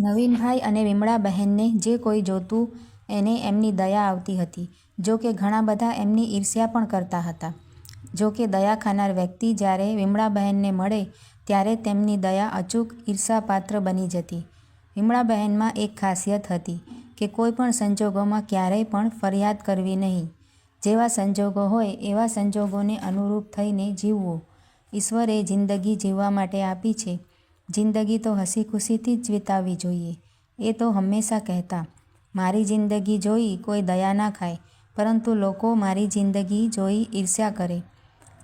નવીનભાઈ અને વિમળાબહેનને જે કોઈ જોતું એને એમની દયા આવતી હતી. જો કે ઘણા બધા એમની ઈર્ષ્યા પણ કરતા હતા. જો કે દયા ખાનાર વ્યક્તિ જ્યારે વિમળાબહેનને મળે, ત્યારે તેમની દયા અચૂક ઈર્ષાપાત્ર બની જતી. વિમળાબહેનમાં એક ખાસિયત હતી કે કોઈ પણ સંજોગોમાં ક્યારેય પણ ફરિયાદ કરવી નહીં. જેવા સંજોગો હોય, એવા સંજોગોને અનુરૂપ થઈને જીવવું. ઈશ્વરે જિંદગી જીવવા માટે આપી છે. જિંદગી તો હસી ખુશીથી જ વિતાવવી જોઈએ. એ તો હંમેશા કહેતા, મારી જિંદગી જોઈ કોઈ દયા ના ખાય, પરંતુ લોકો મારી જિંદગી જોઈ ઈર્ષ્યા કરે.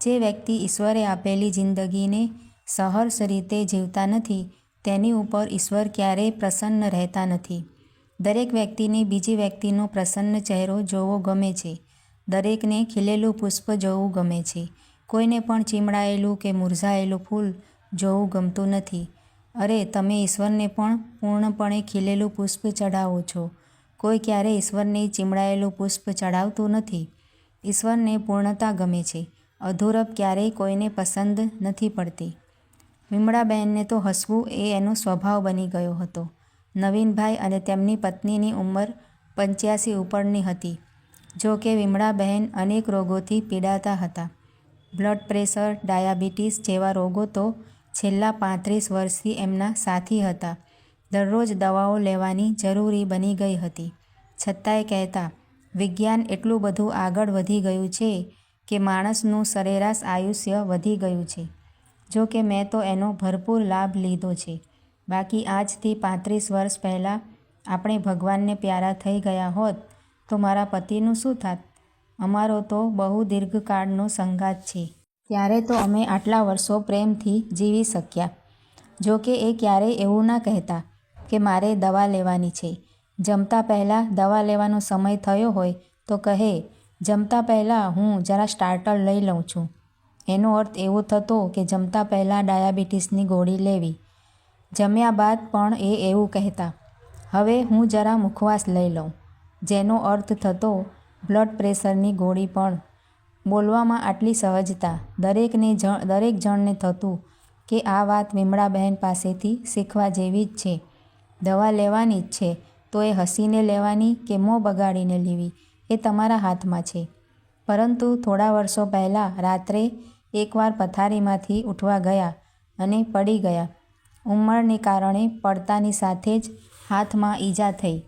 જે વ્યક્તિ ઈશ્વરે આપેલી જિંદગીને સહર્ષ રીતે જીવતા નથી તેની ઉપર ઈશ્વર ક્યારેય પ્રસન્ન રહેતા નથી. દરેક વ્યક્તિને બીજી વ્યક્તિનો પ્રસન્ન ચહેરો જોવો ગમે છે. દરેકને ખીલેલું પુષ્પ જોવું ગમે છે. કોઈને પણ ચીમડાયેલું કે મુરઝાયેલું ફૂલ જોવું ગમતું નથી. અરે, તમે ઈશ્વરને પણ પૂર્ણપણે ખીલેલું પુષ્પ ચઢાવો છો. કોઈ ક્યારેય ઈશ્વરને ચીમડાયેલું પુષ્પ ચઢાવતું નથી. ઈશ્વરને પૂર્ણતા ગમે છે. અધૂરપ ક્યારેય કોઈને પસંદ નથી પડતી. વિમળાબહેનને તો હસવું એ એનો સ્વભાવ બની ગયો હતો. નવીનભાઈ અને તેમની પત્નીની ઉંમર પંચ્યાસી ઉપરની હતી. જો કે વિમળાબહેન અનેક રોગોથી પીડાતા હતા. બ્લડ પ્રેશર, ડાયાબિટીસ જેવા રોગો તો છેલ્લા પાંત્રીસ વર્ષથી એમના સાથી હતા. દરરોજ દવાઓ લેવાની જરૂરી બની ગઈ હતી. છતાંય કહેતા, વિજ્ઞાન એટલું બધું આગળ વધી ગયું છે કે માણસનું સરેરાશ આયુષ્ય વધી ગયું છે. જો કે મેં તો એનો ભરપૂર લાભ લીધો છે. બાકી આજથી પાંત્રીસ વર્ષ પહેલાં આપણે ભગવાનને પ્યારા થઈ ગયા હોત તો મારા પતિનું શું થાત? અમારો તો બહુ દીર્ઘકાળનો સંઘાત છે. ત્યારે તો અમે આટલા વર્ષો પ્રેમથી જીવી શક્યા. જો કે એ ક્યારેય એવું ના કહેતા કે મારે દવા લેવાની છે. જમતા પહેલાં દવા લેવાનો સમય થયો હોય તો કહે, જમતા પહેલાં હું જરા સ્ટાર્ટર લઈ લઉં છું. એનો અર્થ એવો થતો કે જમતા પહેલાં ડાયાબિટીસની ગોળી લેવી. જમ્યા બાદ પણ એ એવું કહેતા, હવે હું જરા મુખવાસ લઈ લઉં. જેનો અર્થ થતો બ્લડ પ્રેશરની ગોળી પણ. બોલવામાં આટલી સહજતા. દરેકને દરેક જણને થતું કે આ વાત વિમળાબહેન પાસેથી શીખવા જેવી જ છે. દવા લેવાની જ છે, તો એ હસીને લેવાની કે મોં બગાડીને લેવી એ તમારા હાથમાં છે. પરંતુ થોડા વર્ષો પહેલાં રાત્રે એકવાર પથારીમાંથી ઊઠવા ગયા અને પડી ગયા. ઉંમરને કારણે પડતાની સાથે જ હાથમાં ઈજા થઈ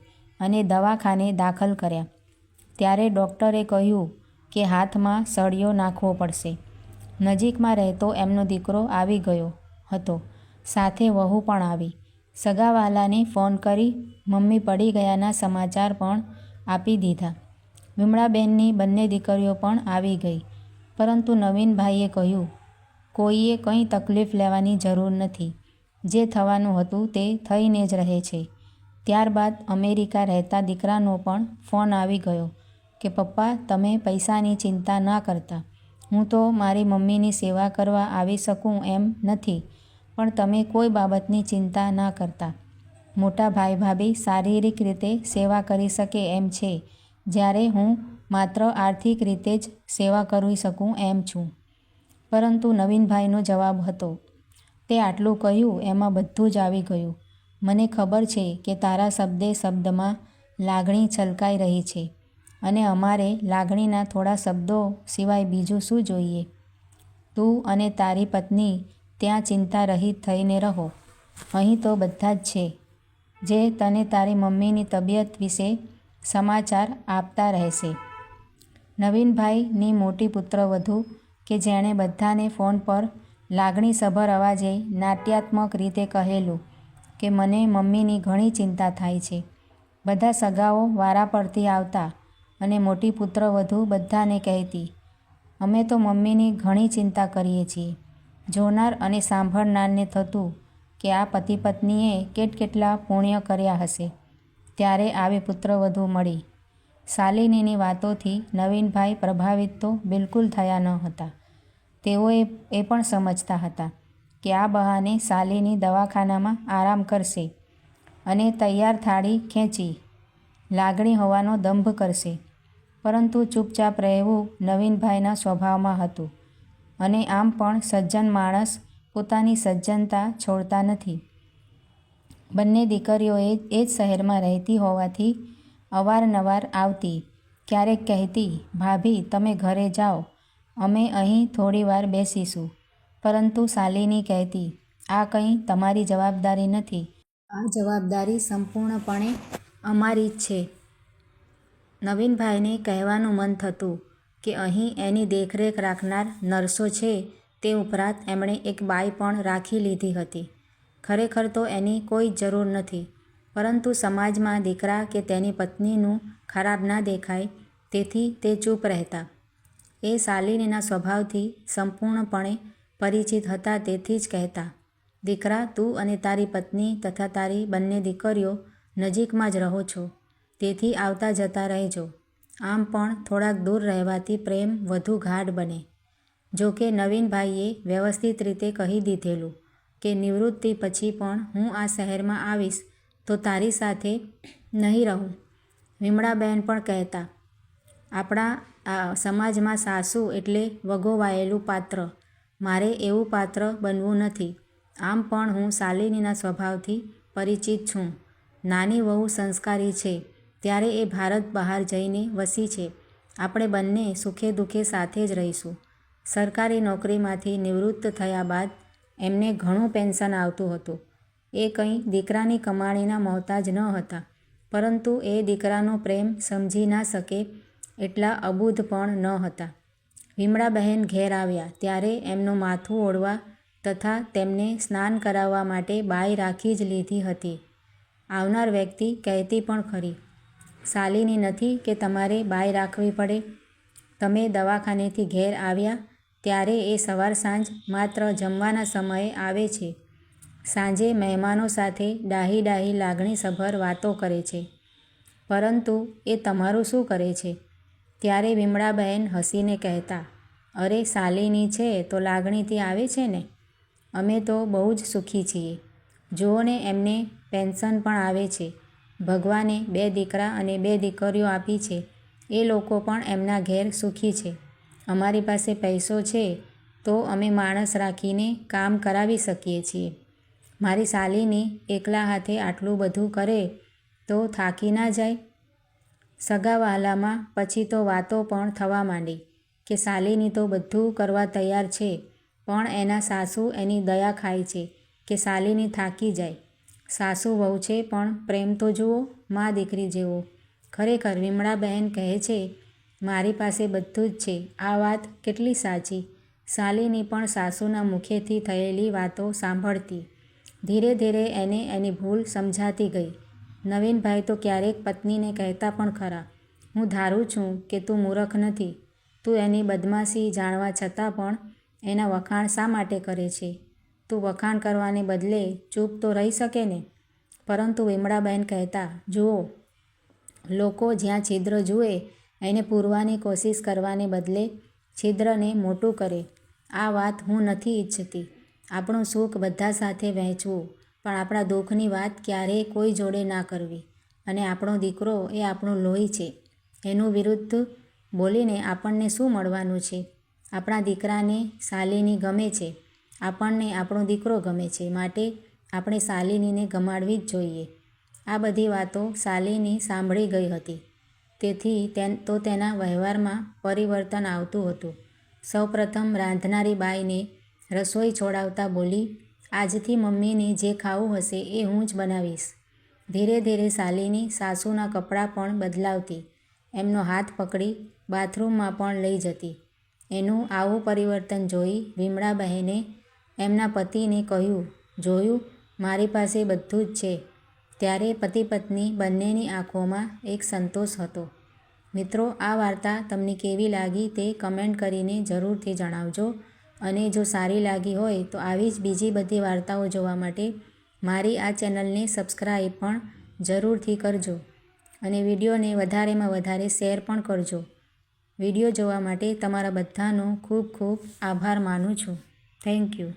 અને દવાખાને દાખલ કર્યા. ત્યારે ડૉક્ટરે કહ્યું કે હાથમાં સળિયો નાખવો પડશે. નજીકમાં રહેતો એમનો દીકરો આવી ગયો હતો. સાથે વહુ પણ આવી. સગાવાલાને ફોન કરી મમ્મી પડી ગયાના સમાચાર પણ આપી દીધા. વિમળાબેનની બંને દીકરીઓ પણ આવી ગઈ. પરંતુ નવીનભાઈએ કહ્યું, કોઈએ કંઈ તકલીફ લેવાની જરૂર નથી. જે થવાનું હતું તે થઈને જ રહે છે. ત્યારબાદ અમેરિકા રહેતા દીકરાનો પણ ફોન આવી ગયો કે પપ્પા તમે પૈસાની ચિંતા ના કરતા. હું તો મારી મમ્મીની સેવા કરવા આવી શકું એમ નથી પણ તમે કોઈ બાબતની ચિંતા ના કરતા. મોટા ભાઈ ભાભી શારીરિક રીતે સેવા કરી શકે એમ છે જ્યારે હું માત્ર આર્થિક રીતે જ સેવા કરી શકું એમ છું. પરંતુ નવીનભાઈનો જવાબ હતો, તે આટલું કહ્યું એમાં બધું જ આવી ગયું. મને ખબર છે કે તારા શબ્દે શબ્દમાં લાગણી છલકાઈ રહી છે અને અમારે લાગણીના થોડા શબ્દો સિવાય બીજું શું જોઈએ? તું અને તારી પત્ની ત્યાં ચિંતા રહિત થઈને રહો. અહીં તો બધા જ છે જે તને તારી મમ્મીની તબિયત વિશે સમાચાર આપતા રહેશે. નવીનભાઈની મોટી પુત્રવધુ કે જેણે બધાને ફોન પર લાગણીસભર અવાજે નાટ્યાત્મક રીતે કહેલું કે મને મમ્મીની ઘણી ચિંતા થાય છે. બધા સગાઓ વારાફરતી આવતા અને મોટી પુત્રવધૂ બધાને કહેતી, અમે તો મમ્મીની ઘણી ચિંતા કરીએ છીએ. જોનાર અને સાંભળનારને થતું કે આ પતિ-પત્નીએ કેટકેટલા પુણ્ય કર્યા હશે. ત્યારે આવી પુત્રવધૂ મળી. શાલિનીની વાતોથી નવીનભાઈ પ્રભાવિત તો બિલકુલ થયા ન હતા. તેઓએ એ પણ સમજતા હતા કે આ બહાને શાલિની દવાખાનામાં આરામ કરશે અને તૈયાર થાળી ખેંચી લાગણી હોવાનો દંભ કરશે. પરંતુ ચૂપચાપ રહેવું નવીનભાઈના સ્વભાવમાં હતું. અને આમ પણ સજ્જન માણસ પોતાની સજ્જનતા છોડતા નથી. બંને દીકરીઓએ એ જ શહેરમાં રહેતી હોવાથી અવારનવાર આવતી, ક્યારેક કહેતી, ભાભી, તમે ઘરે જાઓ. અમે અહીં થોડીવાર બેસીશું. પરંતુ શાલિની કહેતી, આ કંઈ તમારી જવાબદારી નથી. આ જવાબદારી સંપૂર્ણપણે અમારી જ છે. નવીનભાઈને કહેવાનું મન થતું કે અહીં એની દેખરેખ રાખનાર નર્સો છે તે ઉપરાંત એમણે એક બાઈ પણ રાખી લીધી હતી. ખરેખર તો એની કોઈ જરૂર નથી. પરંતુ સમાજમાં દીકરા કે તેની પત્નીનું ખરાબ ના દેખાય તેથી તે ચૂપ રહેતા. એ શાલિનીના સ્વભાવથી સંપૂર્ણપણે પરિચિત હતા તેથી જ કહેતા, દીકરા, તું અને તારી પત્ની તથા તારી બંને દીકરીઓ નજીકમાં જ રહો છો. તેથી આવતા જતા રહેજો. આમ પણ થોડાક દૂર રહેવાથી પ્રેમ વધુ ગાઢ બને. જો કે નવીનભાઈએ વ્યવસ્થિત રીતે કહી દીધેલું કે નિવૃત્તિ પછી પણ હું આ શહેરમાં આવીશ તો તારી સાથે નહીં રહું. વિમળાબેન પણ કહેતા, આપણા સમાજમાં સાસુ એટલે વગોવાયેલું પાત્ર. મારે એવું પાત્ર બનવું નથી. આમ પણ હું શાલિનીના સ્વભાવથી પરિચિત છું. નાની વહુ સંસ્કારી છે. ત્યારે એ ભારત બહાર જઈને વસી છે. આપણે બંને સુખે દુઃખે સાથે જ રહીશું. સરકારી નોકરીમાંથી નિવૃત્ત થયા બાદ એમને ઘણું પેન્શન આવતું હતું. એ કંઈ દીકરાની કમાણીના મોહતાજ ન હતા. પરંતુ એ દીકરાનો પ્રેમ સમજી ના શકે એટલા અબૂધ પણ ન હતા. વિમળાબહેન ઘેર આવ્યા ત્યારે એમનું માથું ઓળવા તથા તેમને સ્નાન કરાવવા માટે બાઈ રાખી જ લીધી હતી. આવનાર વ્યક્તિ કહેતી પણ ખરી શાલિની નથી કે તમારે બાય રાખવી પડે? તમે દવાખાનેથી ઘેર આવ્યા ત્યારે એ સવાર સાંજ માત્ર જમવાના સમયે આવે છે. સાંજે મહેમાનો સાથે ડાહી ડાહી લાગણીસભર વાતો કરે છે. પરંતુ એ તમારું શું કરે છે? ત્યારે વિમળાબહેન હસીને કહેતા, અરે શાલિની છે તો લાગણીથી આવે છે ને? અમે તો બહુ જ સુખી છીએ. જુઓને એમને પેન્શન પણ આવે છે. ભગવાને બે દીકરા અને બે દીકરીઓ આપી છે. એ લોકો પણ એમના ઘેર સુખી છે. અમારી પાસે પૈસો છે, તો અમે માણસ રાખીને કામ કરાવી શકીએ છીએ. મારી સાલીની એકલા હાથે આટલું બધું કરે, તો થાકી ના જાય. સગાવહાલામાં પછી તો વાતો પણ થવા માંડી કે સાલીની તો બધું કરવા તૈયાર છે, પણ એના સાસુ એની દયા ખાય છે કે સાલીની થાકી જાય. સાસુ વહુ છે, પણ પ્રેમ તો જુઓ, મા દીકરી જેવો. ખરેખર વિમળાબહેન કહે છે, મારી પાસે બધું જ છે. આ વાત કેટલી સાચી. શાલિની પણ સાસુના મુખેથી થયેલી વાતો સાંભળતી. ધીરે ધીરે એને એની ભૂલ સમજાતી ગઈ. નવીનભાઈ તો ક્યારેક પત્નીને કહેતા પણ ખરા. હું ધારું છું કે તું મૂરખ નથી. તું એની બદમાશી જાણવા છતાં પણ એના વખાણ શા માટે કરે છે? તું વખાણ કરવાને બદલે ચૂપ તો રહી શકે ને? પરંતુ વિમળાબહેન કહેતા, જુઓ, લોકો જ્યાં છિદ્ર જુએ, એને પૂરવાની કોશિશ કરવાને બદલે છિદ્રને મોટું કરે. આ વાત હું નથી ઈચ્છતી. આપણું સુખ બધા સાથે વહેંચવું, પણ આપણા દુઃખની વાત ક્યારેય કોઈ જોડે ના કરવી. અને આપણો દીકરો એ આપણું લોહી છે. એનું વિરુદ્ધ બોલીને આપણને શું મળવાનું છે? આપણા દીકરાને શાલિની ગમે છે. આપણને આપણો દીકરો ગમે છે, માટે આપણે શાલિનીને ગમાડવી જ જોઈએ. આ બધી વાતો શાલિની સાંભળી ગઈ હતી. તેથી તો તેના વ્યવહારમાં પરિવર્તન આવતું હતું. સૌપ્રથમ રાંધનારી બાઈને રસોઈ છોડાવતા બોલી, આજથી મમ્મીને જે ખાવું હશે એ હું જ બનાવીશ. ધીરે ધીરે શાલિની સાસુના કપડાં પણ બદલાવતી. એમનો હાથ પકડી બાથરૂમમાં પણ લઈ જતી. એનું આવું પરિવર્તન જોઈ વિમળાબહેને એમના પતિને કહ્યું, જોયું, મારી પાસે બધું જ છે. ત્યારે પતિ પત્ની બંનેની આંખોમાં એક સંતોષ હતો. મિત્રો, આ વાર્તા તમને કેવી લાગી તે કમેન્ટ કરીને જરૂરથી જણાવજો અને જો સારી લાગી હોય તો આવી જ બીજી બધી વાર્તાઓ જોવા માટે મારી આ ચેનલને સબસ્ક્રાઈબ પણ જરૂરથી કરજો અને વિડીયોને વધારેમાં વધારે શેર પણ કરજો. વીડિયો જોવા માટે તમારા બધાનો ખૂબ ખૂબ આભાર માનું છું. Thank you.